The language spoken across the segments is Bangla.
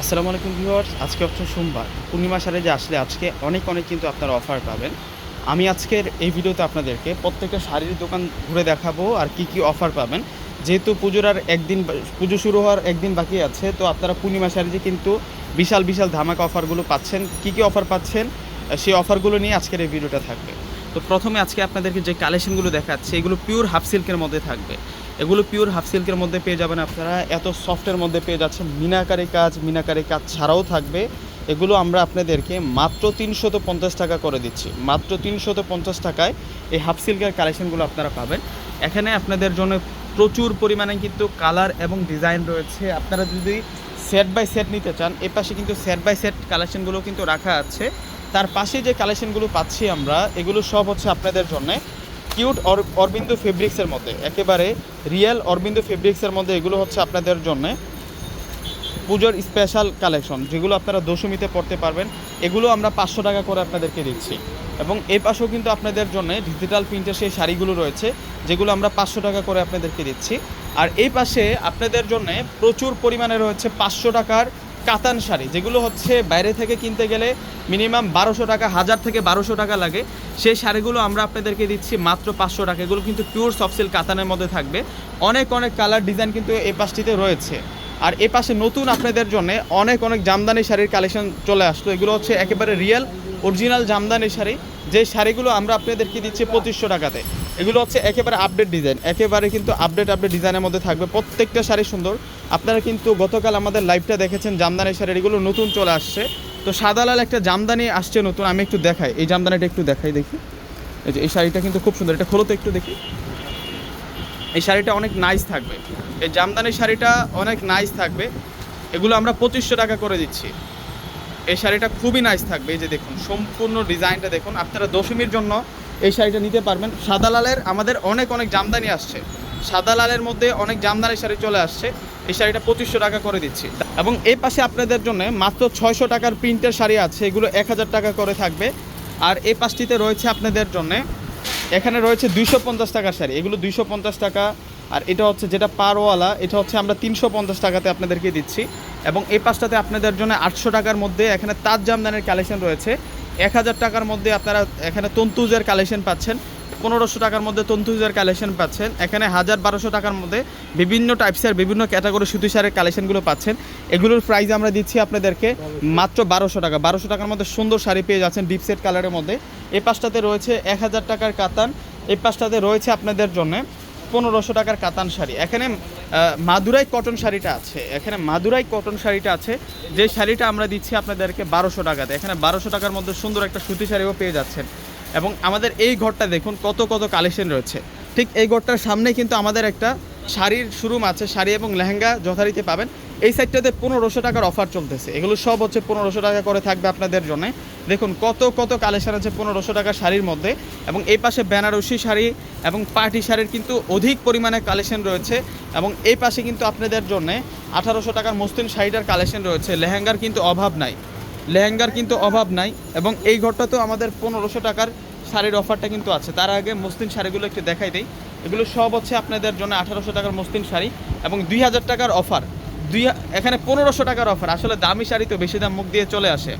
আসসালামু আলাইকুম ভিউয়ার্স, আজকে হচ্ছে সোমবার। পূর্ণিমা সারে যে আসলে আজকে, অনেক অনেক কিন্তু আপনারা অফার পাবেন। আমি আজকের এই ভিডিওতে আপনাদেরকে প্রত্যেকটা শাড়ির দোকান ঘুরে দেখাবো আর কি কি অফার পাবেন। যেহেতু পুজোর আর একদিন পুজো শুরু হওয়ার একদিন বাকি আছে, তো আপনারা পূর্ণিমা শাড়িতে কিন্তু বিশাল বিশাল ধামাকা অফারগুলো পাচ্ছেন, কি কি অফার পাচ্ছেন সেই অফারগুলো নিয়ে আজকের এই ভিডিওটা থাকবে। তো প্রথমে আজকে আপনাদেরকে যে কালেকশনগুলো দেখাচ্ছে, এগুলো পিওর হাফ সিল্কের মধ্যে থাকবে। এগুলো পিওর হাফ সিল্কের মধ্যে পেয়ে যাবেন আপনারা। এত সফটের মধ্যে পেয়ে যাচ্ছেন মিনাকারি কাজ মিনাকারি কাজ ছাড়াও থাকবে। এগুলো আমরা আপনাদেরকে মাত্র তিনশত পঞ্চাশ টাকা করে দিচ্ছি। মাত্র তিনশত পঞ্চাশ টাকায় এই হাফ সিল্কের কালেকশনগুলো আপনারা পাবেন। এখানে আপনাদের জন্য প্রচুর পরিমাণে কিন্তু কালার এবং ডিজাইন রয়েছে। আপনারা যদি সেট বাই সেট নিতে চান, এ পাশে কিন্তু সেট বাই সেট কালেকশনগুলো কিন্তু রাখা আছে। তার পাশে যে কালেকশনগুলো পাচ্ছি আমরা, এগুলো সব হচ্ছে আপনাদের জন্য কিউট অরবিন্দ ফেব্রিক্সের মধ্যে, একেবারে রিয়েল অরবিন্দ ফেব্রিক্সের মধ্যে এগুলো হচ্ছে আপনাদের জন্য পুজোর স্পেশাল কালেকশন যেগুলো আপনারা দশমীতে পড়তে পারবেন, এগুলো আমরা পাঁচশো টাকা করে আপনাদেরকে দিচ্ছি। এবং এই পাশেও কিন্তু আপনাদের জন্য ডিজিটাল প্রিন্টের সেই শাড়িগুলো রয়েছে, যেগুলো আমরা পাঁচশো টাকা করে আপনাদেরকে দিচ্ছি। আর এই পাশে আপনাদের জন্য প্রচুর পরিমাণে রয়েছে পাঁচশো টাকার কাতান শাড়ি, যেগুলো হচ্ছে বাইরে থেকে কিনতে গেলে মিনিমাম বারোশো টাকা, হাজার থেকে বারোশো টাকা লাগে। সেই শাড়িগুলো আমরা আপনাদেরকে দিচ্ছি মাত্র পাঁচশো টাকা। এগুলো কিন্তু পিওর সফট কাতানের মধ্যে থাকবে। অনেক অনেক কালার ডিজাইন কিন্তু এই পাশটিতে রয়েছে। আর এ পাশে নতুন আপনাদের জন্য অনেক অনেক জামদানি শাড়ির কালেকশন চলে আসলো। এগুলো হচ্ছে একেবারে রিয়েল অরিজিনাল জামদানি শাড়ি। যে শাড়িগুলো আমরা আপনাদেরকে দিচ্ছি পঁচিশশো টাকাতে। এগুলো হচ্ছে একেবারে আপডেট ডিজাইন একেবারে কিন্তু আপডেট আপডেট ডিজাইনের মধ্যে থাকবে। প্রত্যেকটা শাড়ি সুন্দর। আপনারা কিন্তু গতকাল আমাদের লাইভটা দেখেছেন, জামদানি শাড়ির। এগুলো নতুন চলে আসছে। তো সাদা লাল একটা জামদানি আসছে নতুন, আমি একটু দেখাই। এই জামদানিটা একটু দেখাই দেখি। এই যে, এই শাড়িটা কিন্তু খুব সুন্দর। এটা খোলো তো একটু দেখি। এই শাড়িটা অনেক নাইস থাকবে। এই জামদানি শাড়িটা অনেক নাইস থাকবে। এগুলো আমরা পঁচিশশো টাকা করে দিচ্ছি। এই শাড়িটা খুবই নাইস থাকবে। এই যে দেখুন, সম্পূর্ণ ডিজাইনটা দেখুন। আপনারা দশমীর জন্য এই শাড়িটা নিতে পারবেন। সাদা লালের আমাদের অনেক অনেক জামদানি আসছে। সাদা লালের মধ্যে অনেক জামদানি শাড়ি চলে আসছে। এই শাড়িটা পঁচিশশো টাকা করে দিচ্ছি। এবং এই পাশে আপনাদের জন্য মাত্র ছয়শো টাকার প্রিন্টের শাড়ি আছে। এগুলো এক হাজার টাকা করে থাকবে। আর এই পাশটিতে রয়েছে আপনাদের জন্যে, এখানে রয়েছে দুইশো পঞ্চাশ টাকার শাড়ি। এগুলো দুইশো পঞ্চাশ টাকা। আর এটা হচ্ছে যেটা পারওয়ালা, এটা হচ্ছে আমরা তিনশো পঞ্চাশ টাকাতে আপনাদেরকে দিচ্ছি। এবং এই পাশটাতে আপনাদের জন্য আটশো টাকার মধ্যে এখানে তাজ জামদানের কালেকশন রয়েছে। এক হাজার টাকার মধ্যে আপনারা এখানে তন্তুজের কালেকশন পাচ্ছেন, পনেরোশো টাকার মধ্যে তন্তুজের কালেকশন পাচ্ছেন, এখানে হাজার বারোশো টাকার মধ্যে বিভিন্ন টাইপসের বিভিন্ন ক্যাটাগরি সুতি শাড়ির কালেকশনগুলো পাচ্ছেন। এগুলোর প্রাইস আমরা দিচ্ছি আপনাদেরকে মাত্র বারোশো টাকা। বারোশো টাকার মধ্যে সুন্দর শাড়ি পেয়ে যাচ্ছেন ডিপ সেট কালারের মধ্যে। এই পাশটাতে রয়েছে এক হাজার টাকার কাতান। এই পাশটাতে রয়েছে আপনাদের জন্য পনেরোশো টাকার কাতান শাড়ি। এখানে মাদুরাই কটন শাড়িটা আছে। এখানে মাদুরাই কটন শাড়িটা আছে। যে শাড়িটা আমরা দিচ্ছি আপনাদেরকে বারোশো টাকাতে। এখানে বারোশো টাকার মধ্যে সুন্দর একটা সুতি শাড়িও পেয়ে যাচ্ছেন। এবং আমাদের এই ঘরটা দেখুন, কত কত কালেকশন রয়েছে। ঠিক এই ঘরটার সামনে কিন্তু আমাদের একটা শাড়ির শোরুম আছে। শাড়ি এবং লেহেঙ্গা যথারীতি পাবেন। এই সাইডটাতে পনেরোশো টাকার অফার চলতেছে। এগুলো সব হচ্ছে পনেরোশো টাকা করে থাকবে আপনাদের জন্য। দেখুন, কত কত কালেকশন আছে পনেরোশো টাকার শাড়ির মধ্যে। এবং এই পাশে বেনারসি শাড়ি এবং পার্টি শাড়ির কিন্তু অধিক পরিমাণে কালেকশন রয়েছে। এবং এই পাশে কিন্তু আপনাদের জন্য আঠারোশো টাকার মসলিন শাড়িটার কালেকশন রয়েছে। লেহেঙ্গার কিন্তু অভাব নাই। লেহেঙ্গার কিন্তু অভাব নাই এবং এই ঘরটাতেও আমাদের পনেরোশো টাকার শাড়ির অফারটা কিন্তু আছে। তার আগে মসলিন শাড়িগুলো একটু দেখাই দেই। এগুলো সব হচ্ছে আপনাদের জন্য আঠারোশো টাকার মসলিন শাড়ি এবং দুই হাজার টাকার অফার দুই এখানে পনেরোশো টাকার অফার আসলে দামি শাড়ি তো বেশি দাম মুখ দিয়ে চলে আসে।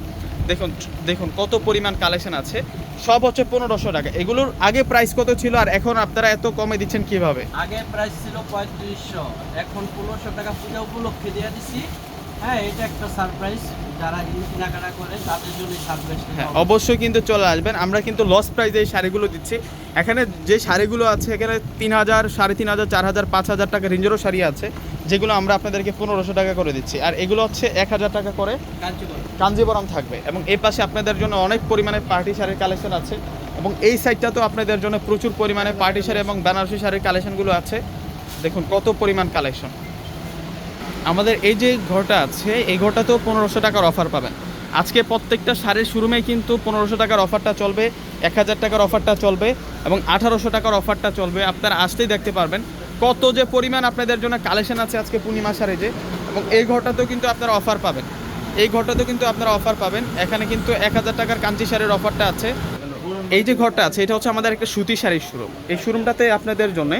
দেখুন দেখুন কত পরিমাণ কালেকশন আছে। সব হচ্ছে পনেরোশো টাকা। এগুলোর আগে প্রাইস কত ছিল আর এখন আপনারা এত কমে দিচ্ছেন কীভাবে? আগে প্রাইস ছিল পঁয়ত্রিশশো। এখন পনেরোশো টাকা পূজা উপলক্ষে দিয়ে দিছি। হ্যাঁ এটা একটা সারপ্রাইজ যারা কেনাকাটা করে তাদের জন্য সারপ্রাইজ হ্যাঁ অবশ্যই কিন্তু চলে আসবেন। আমরা কিন্তু লস প্রাইসে এই শাড়িগুলো দিচ্ছি। এখানে যে শাড়িগুলো আছে এখানে তিন হাজার সাড়ে তিন হাজার চার হাজার পাঁচ হাজার টাকা রেঞ্জেরও শাড়ি আছে যেগুলো আমরা আপনাদেরকে পনেরোশো টাকা করে দিচ্ছি। আর এগুলো হচ্ছে এক হাজার টাকা করে কাঞ্জিবরম থাকবে। এবং এই পাশে আপনাদের জন্য অনেক পরিমাণে পার্টি শাড়ির কালেকশন আছে। এবং এই সাইডটা তো আপনাদের জন্য প্রচুর পরিমাণে পার্টি শাড়ি এবং বেনারসি শাড়ির কালেকশনগুলো আছে। দেখুন কত পরিমাণ কালেকশন আমাদের এই যে ঘরটা আছে, এই ঘরটাতেও পনেরোশো টাকার অফার পাবেন। আজকে প্রত্যেকটা শাড়ির শুরুমেই কিন্তু পনেরোশো টাকার অফারটা চলবে, এক হাজার টাকার অফারটা চলবে এবং আঠারোশো টাকার অফারটা চলবে। আপনারা আসতেই দেখতে পারবেন কত যে পরিমাণ আপনাদের জন্য কালেকশন আছে আজকে পূর্ণিমা শাড়ি যে, এবং এই ঘরটাতেও কিন্তু আপনারা অফার পাবেন। এই ঘরটাতেও কিন্তু আপনারা অফার পাবেন। এখানে কিন্তু এক হাজার টাকার কাঞ্চি শাড়ির অফারটা আছে। এই যে ঘরটা আছে, এটা হচ্ছে আমাদের একটা সুতি শাড়ির শোরুম। এই শোরুমটাতে আপনাদের জন্য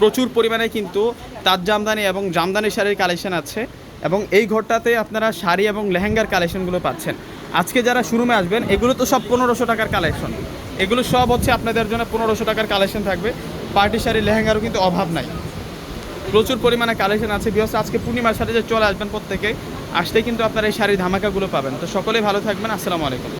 প্রচুর পরিমাণে কিন্তু তাজ জামদানি এবং জামদানি শাড়ির কালেকশন আছে এবং এই ঘরটাতে আপনারা শাড়ি এবং লেহেঙ্গার কালেকশনগুলো পাচ্ছেন। আজকে যারা শোরুমে আসবেন, এগুলো তো সব পনেরোশো টাকার কালেকশন এগুলো সব হচ্ছে আপনাদের জন্য পনেরোশো টাকার কালেকশন থাকবে। পার্টি শাড়ি, লেহেঙ্গারও কিন্তু অভাব নাই। প্রচুর পরিমাণে কালেকশন আছে। বিকজ আজকে পূর্ণিমার সাথে যে চলে আসবেন প্রত্যেকে, আসতে কিন্তু আপনারা এই শাড়ির ধামাকাগুলো পাবেন। তো সকলেই ভালো থাকবেন। আসসালামু আলাইকুম।